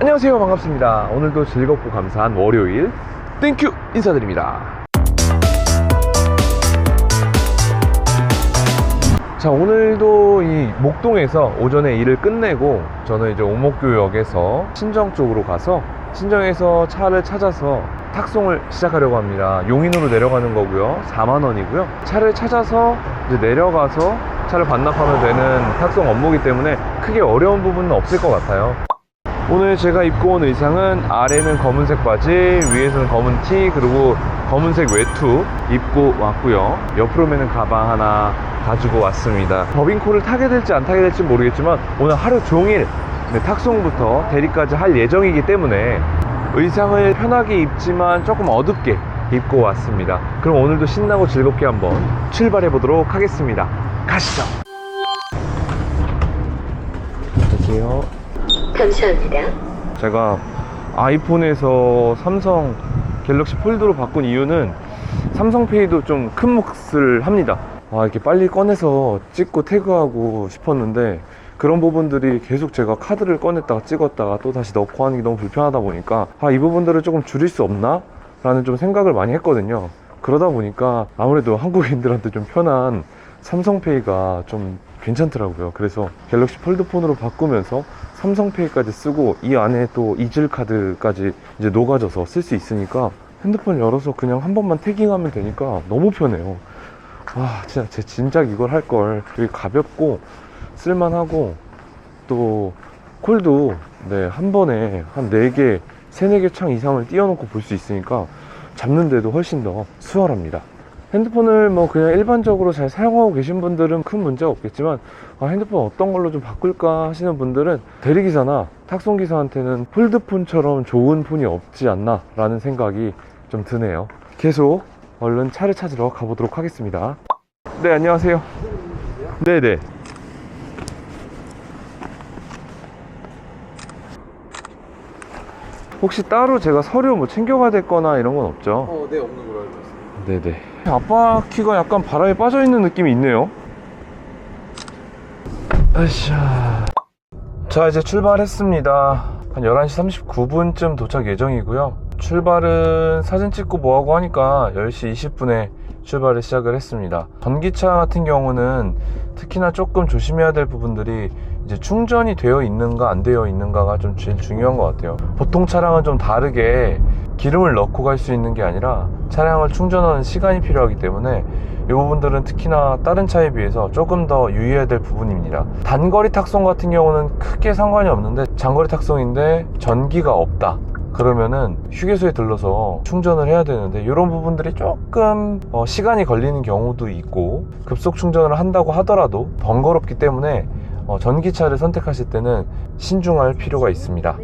안녕하세요. 반갑습니다. 오늘도 즐겁고 감사한 월요일 땡큐 인사드립니다. 자 오늘도 이 목동에서 오전에 일을 끝내고 저는 이제 오목교역에서 신정 쪽으로 가서 신정에서 차를 찾아서 탁송을 시작하려고 합니다. 용인으로 내려가는 거고요. 4만 원이고요. 차를 찾아서 이제 내려가서 차를 반납하면 되는 탁송 업무이기 때문에 크게 어려운 부분은 없을 것 같아요 오늘 제가 입고 온 의상은 아래는 검은색 바지, 위에서는 검은 티, 그리고 검은색 외투 입고 왔고요. 옆으로 매는 가방 하나 가지고 왔습니다. 법인콜을 타게 될지 안 타게 될지 모르겠지만 오늘 하루 종일 네, 탁송부터 대리까지 할 예정이기 때문에 의상을 편하게 입지만 조금 어둡게 입고 왔습니다. 그럼 오늘도 신나고 즐겁게 한번 출발해 보도록 하겠습니다. 가시죠. 안녕하세요. 감사합니다. 제가 아이폰에서 삼성 갤럭시 폴드로 바꾼 이유는 삼성페이도 좀 큰 몫을 합니다. 아, 이렇게 빨리 꺼내서 찍고 태그하고 싶었는데 그런 부분들이 계속 제가 카드를 꺼냈다가 찍었다가 또 다시 넣고 하는 게 너무 불편하다 보니까 아, 이 부분들을 조금 줄일 수 없나? 라는 좀 생각을 많이 했거든요. 그러다 보니까 아무래도 한국인들한테 좀 편한 삼성페이가 좀 괜찮더라고요. 그래서 갤럭시 폴드폰으로 바꾸면서 삼성페이까지 쓰고 이 안에 또 이질 카드까지 이제 녹아져서 쓸 수 있으니까 핸드폰 열어서 그냥 한 번만 태깅하면 되니까 너무 편해요. 아, 진짜 제 진작 이걸 할 걸. 되게 가볍고 쓸만하고 또 콜도 네, 한 번에 한 4개, 3, 4개 창 이상을 띄워놓고 볼 수 있으니까 잡는데도 훨씬 더 수월합니다. 핸드폰을 뭐 그냥 일반적으로 잘 사용하고 계신 분들은 큰 문제가 없겠지만 아, 핸드폰 어떤 걸로 좀 바꿀까 하시는 분들은 대리기사나 탁송기사한테는 폴드폰처럼 좋은 폰이 없지 않나 라는 생각이 좀 드네요 계속 얼른 차를 찾으러 가보도록 하겠습니다 네 안녕하세요 네네 혹시 따로 제가 서류 뭐 챙겨가야 될 거나 이런 건 없죠? 어, 네, 없는 걸로 알고 있습니다. 네네. 키가 약간 바람에 빠져 있는 느낌이 있네요. 아샤. 자, 이제 출발했습니다. 한 11시 39분쯤 도착 예정이고요. 출발은 사진 찍고 뭐하고 하니까 10시 20분에 출발을 시작을 했습니다. 전기차 같은 경우는 특히나 조금 조심해야 될 부분들이 이제 충전이 되어 있는가 안 되어 있는가가 좀 제일 중요한 것 같아요. 보통 차량은 좀 다르게 기름을 넣고 갈 수 있는 게 아니라 차량을 충전하는 시간이 필요하기 때문에 이 부분들은 특히나 다른 차에 비해서 조금 더 유의해야 될 부분입니다. 단거리 탁송 같은 경우는 크게 상관이 없는데 장거리 탁송인데 전기가 없다. 그러면은 휴게소에 들러서 충전을 해야 되는데 이런 부분들이 조금 어, 시간이 걸리는 경우도 있고 급속 충전을 한다고 하더라도 번거롭기 때문에 어, 전기차를 선택하실 때는 신중할 필요가 있습니다.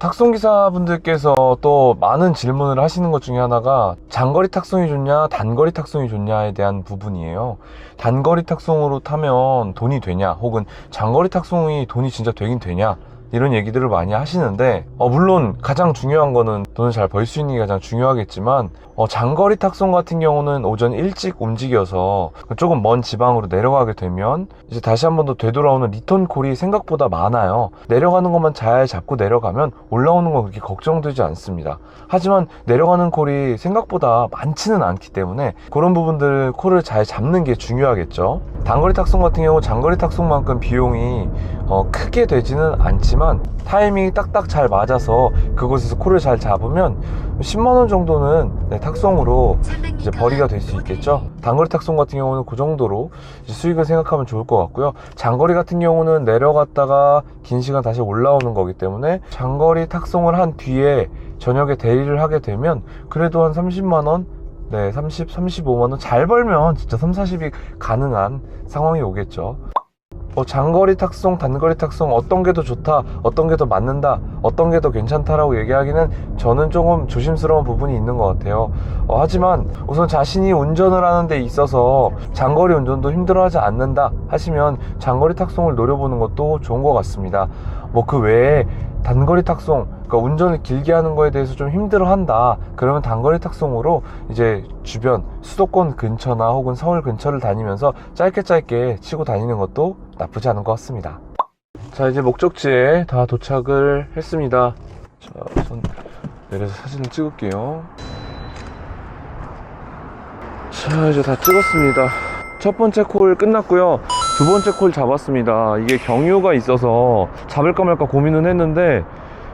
탁송기사분들께서 또 많은 질문을 하시는 것 중에 하나가 장거리 탁송이 좋냐, 단거리 탁송이 좋냐에 대한 부분이에요. 단거리 탁송으로 타면 돈이 되냐, 혹은 장거리 탁송이 돈이 진짜 되긴 되냐, 이런 얘기들을 많이 하시는데, 어, 물론 가장 중요한 거는 돈을 잘 벌 수 있는 게 가장 중요하겠지만, 어, 장거리 탁송 같은 경우는 오전 일찍 움직여서 조금 먼 지방으로 내려가게 되면 이제 다시 한 번 더 되돌아오는 리턴 콜이 생각보다 많아요. 내려가는 것만 잘 잡고 내려가면 올라오는 건 그렇게 걱정되지 않습니다. 하지만 내려가는 콜이 생각보다 많지는 않기 때문에 그런 부분들 콜을 잘 잡는 게 중요하겠죠. 단거리 탁송 같은 경우 장거리 탁송만큼 비용이 어, 크게 되지는 않지만 타이밍이 딱딱 잘 맞아서 그곳에서 콜을 잘 잡으면 10만원 정도는 네, 탁송으로 이제 벌이가 될 수 있겠죠. 단거리 탁송 같은 경우는 그 정도로 수익을 생각하면 좋을 것 같고요. 장거리 같은 경우는 내려갔다가 긴 시간 다시 올라오는 거기 때문에 장거리 탁송을 한 뒤에 저녁에 대리를 하게 되면 그래도 한 30만원 네, 30, 35만원 잘 벌면 진짜 3, 40이 가능한 상황이 오겠죠. 뭐 장거리 탁송, 단거리 탁송 어떤 게 더 좋다, 어떤 게 더 맞는다, 어떤 게 더 괜찮다라고 얘기하기는 저는 조금 조심스러운 부분이 있는 것 같아요. 어, 하지만 우선 자신이 운전을 하는 데 있어서 장거리 운전도 힘들어하지 않는다 하시면 장거리 탁송을 노려보는 것도 좋은 것 같습니다. 뭐 그 외에 단거리 탁송, 그러니까 운전을 길게 하는 거에 대해서 좀 힘들어한다. 그러면 단거리 탁송으로 이제 주변 수도권 근처나 혹은 서울 근처를 다니면서 짧게 짧게 치고 다니는 것도 나쁘지 않은 것 같습니다. 자, 이제 목적지에 다 도착을 했습니다. 자, 우선 내려서 사진을 찍을게요. 자, 이제 다 찍었습니다. 첫 번째 콜 끝났고요. 두 번째 콜 잡았습니다. 이게 경유가 있어서 잡을까 말까 고민은 했는데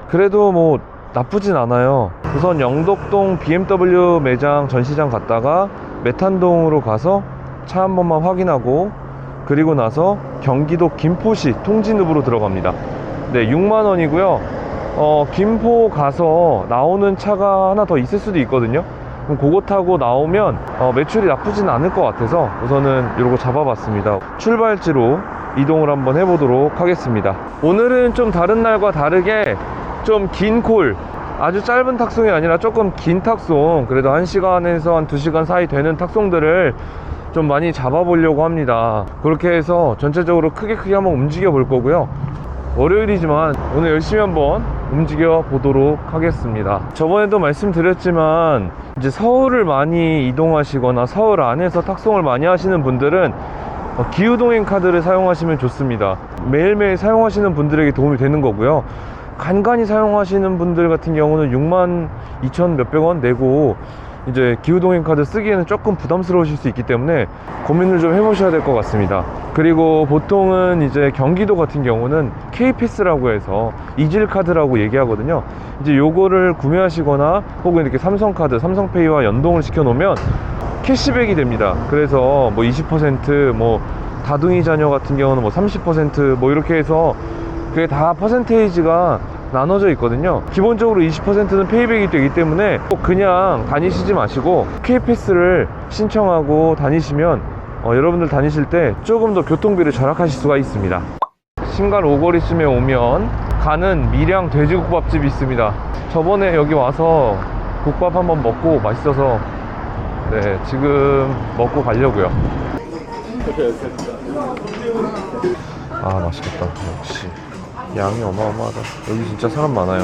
그래도 뭐 나쁘진 않아요. 우선 영덕동 BMW 매장 전시장 갔다가 메탄동으로 가서 차 한 번만 확인하고 그리고 나서 경기도 김포시 통진읍으로 들어갑니다. 네, 6만 원이고요. 어, 김포 가서 나오는 차가 하나 더 있을 수도 있거든요. 그럼 그거 타고 나오면 어, 매출이 나쁘진 않을 것 같아서 우선은 이러고 잡아봤습니다. 출발지로 이동을 한번 해보도록 하겠습니다. 오늘은 좀 다른 날과 다르게 좀 긴 콜, 아주 짧은 탁송이 아니라 조금 긴 탁송, 그래도 1시간에서 한 2시간 사이 되는 탁송들을 좀 많이 잡아보려고 합니다. 그렇게 해서 전체적으로 크게 크게 한번 움직여 볼 거고요. 월요일이지만 오늘 열심히 한번 움직여 보도록 하겠습니다. 저번에도 말씀드렸지만 이제 서울을 많이 이동하시거나 서울 안에서 탁송을 많이 하시는 분들은 어, 기후동행 카드를 사용하시면 좋습니다. 매일매일 사용하시는 분들에게 도움이 되는 거고요. 간간히 사용하시는 분들 같은 경우는 6만 2천 몇백 원 내고 이제 기후동행 카드 쓰기에는 조금 부담스러우실 수 있기 때문에 고민을 좀 해보셔야 될 것 같습니다. 그리고 보통은 이제 경기도 같은 경우는 K패스라고 해서 이질 카드라고 얘기하거든요. 이제 요거를 구매하시거나 혹은 이렇게 삼성카드, 삼성페이와 연동을 시켜 놓으면 캐시백이 됩니다. 그래서 뭐 20%뭐 다둥이 자녀 같은 경우는 뭐 30%뭐 이렇게 해서 그게 다 퍼센테이지가 나눠져 있거든요. 기본적으로 20%는 페이백이 되기 때문에 꼭 그냥 다니시지 마시고 K패스를 신청하고 다니시면 어, 여러분들 다니실 때 조금 더 교통비를 절약하실 수가 있습니다. 신갈 오거리쯤에 오면 가는 밀양 돼지국밥집이 있습니다. 저번에 여기 와서 국밥 한번 먹고 맛있어서 네 지금 먹고 가려고요. 아 맛있겠다 역시 양이 어마어마하다. 여기 진짜 사람 많아요.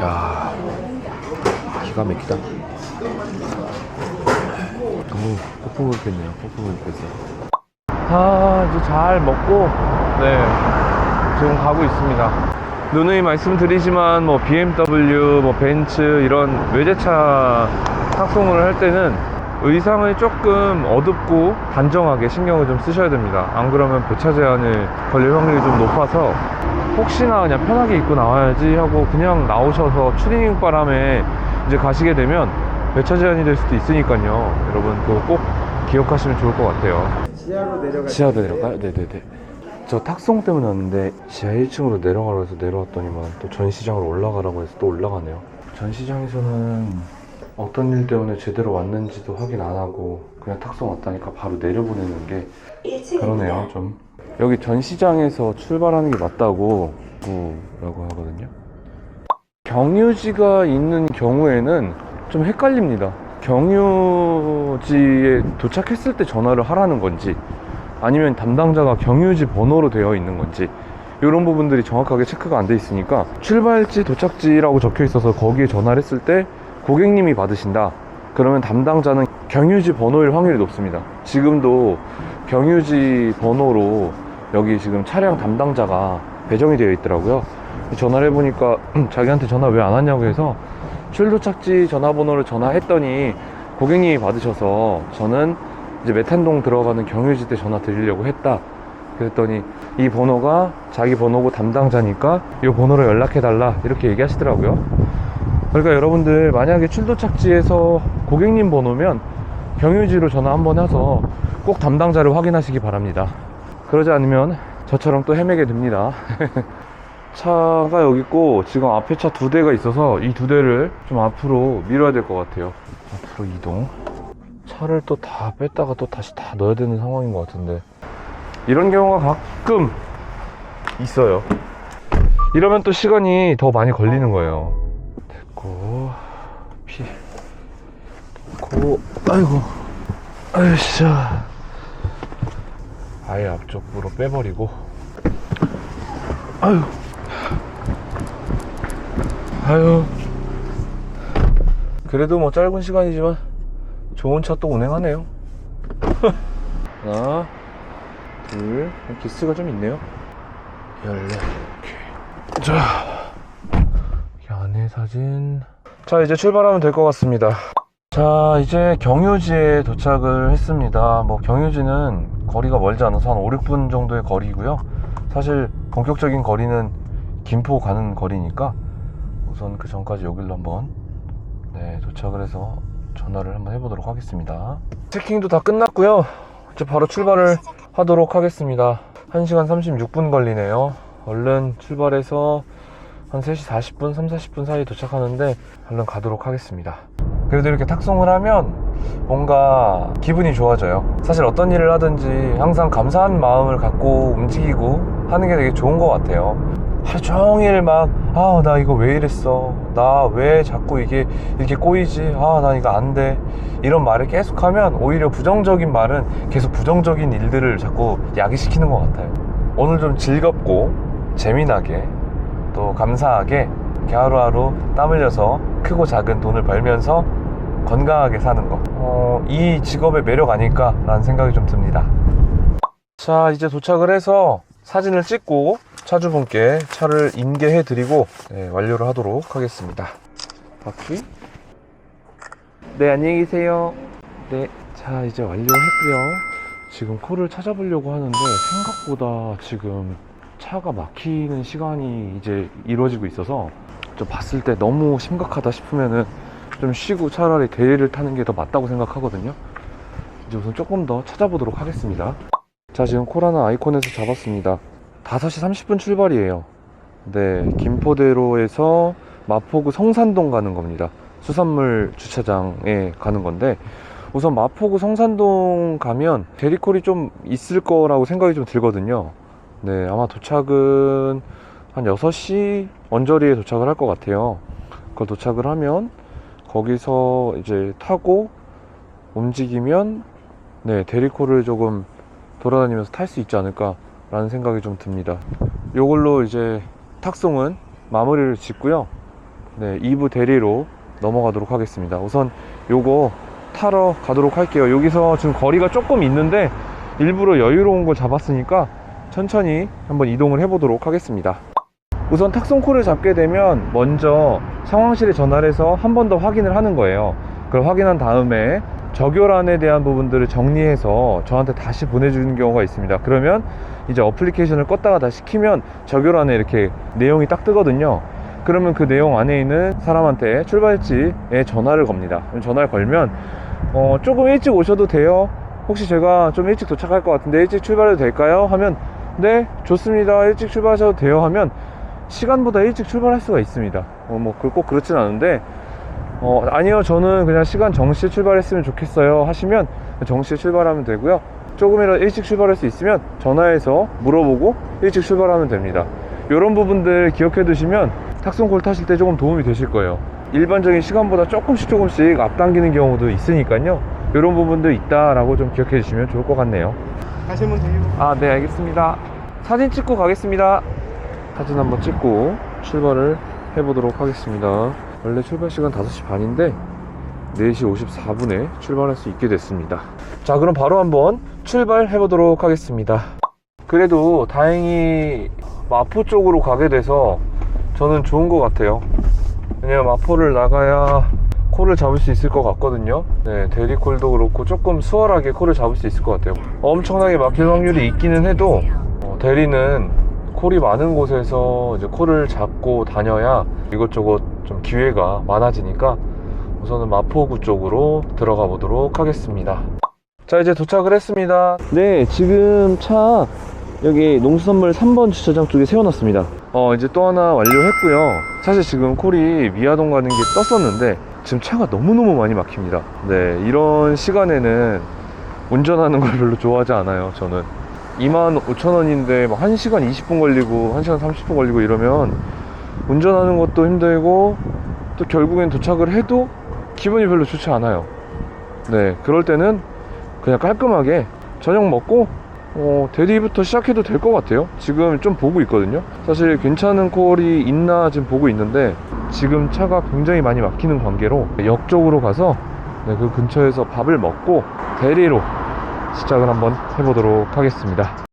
야 기가 막히다. 너무 폭풍을 폈네요 폭풍을 폈어 아 이제 잘 먹고 네 지금 가고 있습니다. 누누이 말씀드리지만 뭐 BMW 뭐 벤츠 이런 외제차 탁송을 할 때는 의상을 조금 어둡고 단정하게 신경을 좀 쓰셔야 됩니다. 안 그러면 배차 제한을 걸릴 확률이 좀 높아서 혹시나 그냥 편하게 입고 나와야지 하고 그냥 나오셔서 추리닝 바람에 이제 가시게 되면 배차 제한이 될 수도 있으니까요. 여러분 그거 꼭 기억하시면 좋을 것 같아요. 지하로 내려가. 지하도 내려가요? 네네네. 저 탁송 때문에 왔는데 지하 1층으로 내려가라 해서 내려왔더니만 또 전시장으로 올라가라고 해서 또 올라가네요. 전시장에서는 어떤 일 때문에 제대로 왔는지도 확인 안 하고 그냥 탁송 왔다니까 바로 내려보내는 게 그러네요 좀. 여기 전시장에서 출발하는 게 맞다고 라고 하거든요. 경유지가 있는 경우에는 좀 헷갈립니다. 경유지에 도착했을 때 전화를 하라는 건지 아니면 담당자가 경유지 번호로 되어 있는 건지 이런 부분들이 정확하게 체크가 안 돼 있으니까 출발지 도착지라고 적혀 있어서 거기에 전화를 했을 때 고객님이 받으신다 그러면 담당자는 경유지 번호일 확률이 높습니다 지금도 경유지 번호로 여기 지금 차량 담당자가 배정이 되어 있더라고요 전화를 해보니까 자기한테 전화 왜 안 왔냐고 해서 출도착지 전화번호를 전화했더니 고객님이 받으셔서 저는 이제 메탄동 들어가는 경유지 때 전화 드리려고 했다. 그랬더니 이 번호가 자기 번호고 담당자니까 이 번호로 연락해달라 이렇게 얘기하시더라고요. 그러니까 여러분들 만약에 출도 착지에서 고객님 번호면 경유지로 전화 한번 해서 꼭 담당자를 확인하시기 바랍니다. 그러지 않으면 저처럼 또 헤매게 됩니다. 차가 여기 있고 지금 앞에 차 두 대가 있어서 이 두 대를 좀 앞으로 밀어야 될 것 같아요. 앞으로 이동. 차를 또 다 뺐다가 또 다시 다 넣어야 되는 상황인 것 같은데 이런 경우가 가끔 있어요. 이러면 또 시간이 더 많이 걸리는 거예요. 됐고 피. 고 아이고. 아이씨야 아예 앞쪽으로 빼버리고. 아유. 아유. 그래도 뭐 짧은 시간이지만 좋은 차 또 운행하네요. 하나 둘, 기스가 좀 있네요. 열네. 개. 자, 이 안에 사진. 자, 이제 출발하면 될 것 같습니다. 자, 이제 경유지에 도착을 했습니다. 뭐, 경유지는 거리가 멀지 않아서 한 5, 6분 정도의 거리고요. 사실, 본격적인 거리는 김포 가는 거리니까 우선 그 전까지 여기로 한번 네, 도착을 해서 전화를 한번 해보도록 하겠습니다. 체킹도 다 끝났고요. 이제 바로 출발을 하도록 하겠습니다. 1시간 36분 걸리네요. 얼른 출발해서 한 3시 40분, 3, 40분 사이에 도착하는데 얼른 가도록 하겠습니다. 그래도 이렇게 탁송을 하면 뭔가 기분이 좋아져요. 사실 어떤 일을 하든지 항상 감사한 마음을 갖고 움직이고 하는 게 되게 좋은 것 같아요. 하루 종일 막, 아, 나 이거 왜 이랬어? 나 왜 자꾸 이게 이렇게 꼬이지? 아, 나 이거 안 돼. 이런 말을 계속 하면 오히려 부정적인 말은 계속 부정적인 일들을 자꾸 야기시키는 것 같아요. 오늘 좀 즐겁고 재미나게 또 감사하게 하루하루 땀 흘려서 크고 작은 돈을 벌면서 건강하게 사는 거. 어, 이 직업의 매력 아닐까라는 생각이 좀 듭니다. 자, 이제 도착을 해서 사진을 찍고 차주분께 차를 인계해 드리고 네, 완료를 하도록 하겠습니다. 바퀴. 네, 안녕히 계세요. 네, 자, 이제 완료했고요. 지금 콜을 찾아보려고 하는데 생각보다 지금 차가 막히는 시간이 이제 이루어지고 있어서 좀 봤을 때 너무 심각하다 싶으면은 좀 쉬고 차라리 대리를 타는 게 더 맞다고 생각하거든요. 이제 우선 조금 더 찾아보도록 하겠습니다. 자, 지금 콜 하나 아이콘에서 잡았습니다. 5시 30분 출발이에요. 네, 김포대로에서 마포구 성산동 가는 겁니다. 수산물 주차장에 가는 건데, 우선 마포구 성산동 가면 대리콜이 좀 있을 거라고 생각이 좀 들거든요. 네, 아마 도착은 한 6시 언저리에 도착을 할 것 같아요. 그걸 도착을 하면 거기서 이제 타고 움직이면 네, 대리콜을 조금 돌아다니면서 탈 수 있지 않을까라는 생각이 좀 듭니다. 요걸로 이제 탁송은 마무리를 짓고요. 네, 2부 대리로 넘어가도록 하겠습니다. 우선 요거 타러 가도록 할게요. 여기서 지금 거리가 조금 있는데 일부러 여유로운 걸 잡았으니까 천천히 한번 이동을 해보도록 하겠습니다. 우선 탁송콜을 잡게 되면 먼저 상황실에 전화를 해서 한 번 더 확인을 하는 거예요. 그걸 확인한 다음에 적요란에 대한 부분들을 정리해서 저한테 다시 보내주는 경우가 있습니다. 그러면 이제 어플리케이션을 껐다가 다시 키면 적요란에 이렇게 내용이 딱 뜨거든요. 그러면 그 내용 안에 있는 사람한테 출발지에 전화를 겁니다. 전화를 걸면 어, 조금 일찍 오셔도 돼요. 혹시 제가 좀 일찍 도착할 것 같은데 일찍 출발해도 될까요? 하면 네 좋습니다. 일찍 출발하셔도 돼요. 하면 시간보다 일찍 출발할 수가 있습니다. 어, 뭐꼭 그렇진 않은데 어, 아니요 저는 그냥 시간 정시에 출발했으면 좋겠어요 하시면 정시에 출발하면 되고요 조금이라도 일찍 출발할 수 있으면 전화해서 물어보고 일찍 출발하면 됩니다 이런 부분들 기억해 두시면 탁송콜 타실 때 조금 도움이 되실 거예요 일반적인 시간보다 조금씩 조금씩 앞당기는 경우도 있으니까요 이런 부분도 있다라고 좀 기억해 주시면 좋을 것 같네요 하시면 돼요. 아, 네, 알겠습니다. 사진 찍고 가겠습니다. 사진 한번 찍고 출발을 해보도록 하겠습니다. 원래 출발 시간 5시 반인데 4시 54분에 출발할 수 있게 됐습니다. 자, 그럼 바로 한번 출발해 보도록 하겠습니다. 그래도 다행히 마포 쪽으로 가게 돼서 저는 좋은 것 같아요. 왜냐면 마포를 나가야 콜을 잡을 수 있을 것 같거든요. 네, 대리콜도 그렇고 조금 수월하게 콜을 잡을 수 있을 것 같아요. 엄청나게 막힐 확률이 있기는 해도 어, 대리는 콜이 많은 곳에서 이제 콜을 잡고 다녀야 이것저것 좀 기회가 많아지니까 우선은 마포구 쪽으로 들어가 보도록 하겠습니다. 자, 이제 도착을 했습니다. 네, 지금 차 여기 농수산물 3번 주차장 쪽에 세워놨습니다. 어, 이제 또 하나 완료했고요. 사실 지금 콜이 미아동 가는 게 떴었는데 지금 차가 너무너무 많이 막힙니다. 네, 이런 시간에는 운전하는 걸 별로 좋아하지 않아요, 저는. 25,000원인데 막 1시간 20분 걸리고 1시간 30분 걸리고 이러면 운전하는 것도 힘들고 또 결국엔 도착을 해도 기분이 별로 좋지 않아요. 네, 그럴 때는 그냥 깔끔하게 저녁 먹고 어, 대리부터 시작해도 될 것 같아요. 지금 좀 보고 있거든요. 사실 괜찮은 콜이 있나 지금 보고 있는데 지금 차가 굉장히 많이 막히는 관계로 역 쪽으로 가서 네, 그 근처에서 밥을 먹고 대리로 시작을 한번 해보도록 하겠습니다.